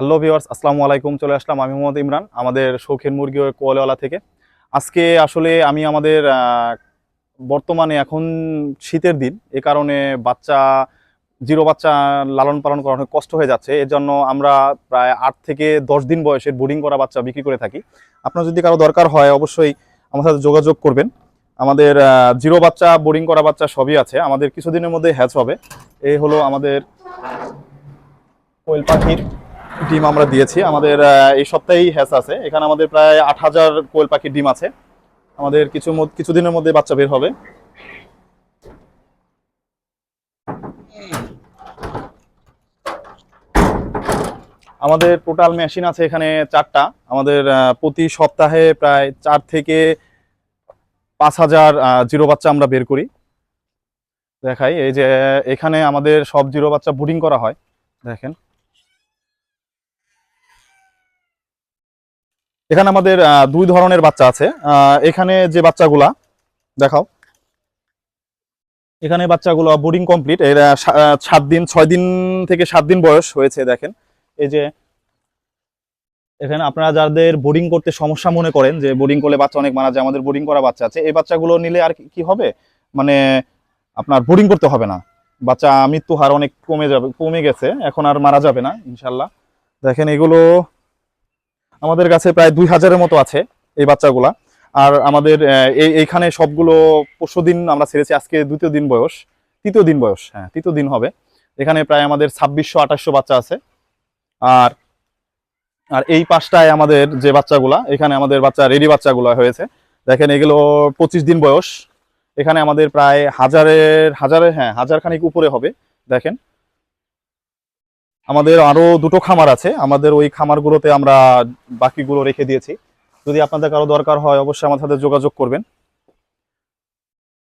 Hello viewers আসসালামু আলাইকুম, চলে আসলাম আমি মোহাম্মদ ইমরান, আমাদের শৌখিন মুরগি কোয়ালেওয়ালা থেকে। আজকে আসলে আমি আমাদের বর্তমানে এখন শীতের দিন, এ কারণে বাচ্চা, জিরো বাচ্চা লালন পালন করা অনেক কষ্ট হয়ে যাচ্ছে। এর জন্য আমরা প্রায় আট থেকে দশ দিন বয়সের বোর্ডিং করা বাচ্চা বিক্রি করে থাকি। আপনার যদি কারও দরকার হয়, অবশ্যই আমার সাথে যোগাযোগ করবেন। আমাদের জিরো বাচ্চা বোর্ডিং করা বাচ্চা সবই আছে। আমাদের কিছুদিনের মধ্যে হ্যাচ হবে। এই হলো আমাদের কোয়েল পাখির ডিম আমরা দিয়েছি। আমাদের এই সপ্তাহেই হ্যাচ আছে। এখানে আমাদের প্রায় আট হাজার কোয়েল পাখির ডিম আছে। আমাদের কিছু কিছুদিনের মধ্যে বাচ্চা বের হবে। আমাদের টোটাল মেশিন আছে এখানে চারটা। আমাদের প্রতি সপ্তাহে প্রায় চার থেকে পাঁচ হাজার জিরো বাচ্চা আমরা বের করি। দেখাই, এই যে, এখানে আমাদের সব জিরো বাচ্চা বুডিং করা হয়। দেখেন। এখানে আমাদের দুই ধরনের বাচ্চা আছে। এখানে যে বাচ্চাগুলা, দেখাও। এখানে বাচ্চাগুলো বোর্ডিং কমপ্লিট এরা সাত দিন, ছয় দিন থেকে সাত দিন বয়স হয়েছে, দেখেন। এই যে, এখানে আপনারা যাদের বোর্ডিং করতে সমস্যা মনে করেন, যে বোর্ডিং করলে বাচ্চা অনেক মারা যায়, আমাদের বোর্ডিং করা বাচ্চা আছে, এই বাচ্চাগুলো নিলে আর কি হবে? মানে আপনার বোর্ডিং করতে হবে না। বাচ্চা মৃত্যু হার অনেক কমে যাবে, কমে গেছে, এখন আর মারা যাবে না, ইনশাল্লাহ। দেখেন এগুলো আমাদের কাছে প্রায় দুই হাজারের মতো আছে এই বাচ্চাগুলা। আর আমাদের এই, এইখানে সবগুলো পরশু দিন আমরা ছেড়েছি, আজকে দ্বিতীয় দিন বয়স, তৃতীয় দিন বয়স হ্যাঁ তৃতীয় দিন হবে। এখানে প্রায় আমাদের ছাব্বিশশো, আঠাশশো বাচ্চা আছে। আর আর এই পাশটায় আমাদের যে বাচ্চাগুলা, এখানে আমাদের বাচ্চা, রেডি বাচ্চাগুলো হয়েছে। দেখেন, এগুলো পঁচিশ দিন বয়স। এখানে আমাদের প্রায় হাজারের হাজারের হ্যাঁ হাজার খানিক উপরে হবে। দেখেন আমাদের আরও দুটো খামার আছে। আমাদের ওই খামারগুলোতে আমরা বাকিগুলো রেখে দিয়েছি। যদি আপনাদের কারও দরকার হয়, অবশ্যই আমার সাথে যোগাযোগ করবেন।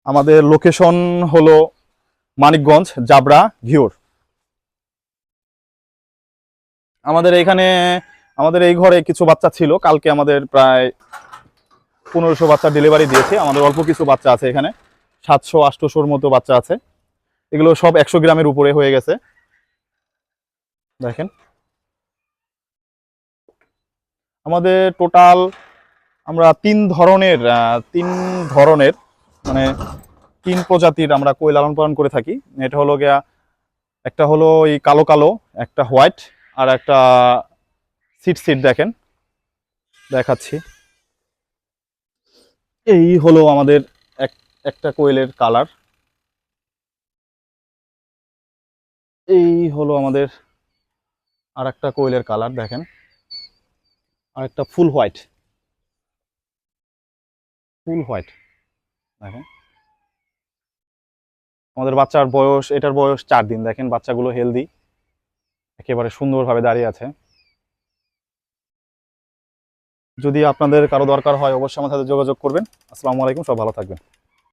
আমাদের লোকেশন হলো মানিকগঞ্জ জাবরা ঘিওর। আমাদের এখানে, আমাদের এই ঘরে কিছু বাচ্চা ছিল। কালকে আমাদের প্রায় পনেরোশো বাচ্চা ডেলিভারি দিয়েছে। আমাদের অল্প কিছু বাচ্চা আছে এখানে। সাতশো আটশোশোর মতো বাচ্চা আছে। এগুলো সব একশো গ্রামের উপরে হয়ে গেছে। দেখেন। আমাদের টোটাল আমরা তিন ধরনের তিন ধরনের মানে তিন প্রজাতির আমরা কই লালন পালন করে থাকি। এটা হলো গিয়া, একটা হলো এই কালো কালো, একটা হোয়াইট, আর একটা সিট সিট দেখেন। দেখাচ্ছি। এই হলো আমাদের এক, একটা কোয়েলের কালার এই হলো আমাদের আর একটা কোয়েলের কালার দেখেন। আর একটা ফুল হোয়াইট। ফুল হোয়াইট। দেখেন। আমাদের বাচ্চার বয়স, এটার বয়স চার দিন। দেখেন, বাচ্চাগুলো হেলদি একেবারে সুন্দরভাবে দাঁড়িয়ে আছে। যদি আপনাদের কারও দরকার হয়, অবশ্যই আমার সাথে যোগাযোগ করবেন। আসসালামু আলাইকুম সব ভালো থাকবেন।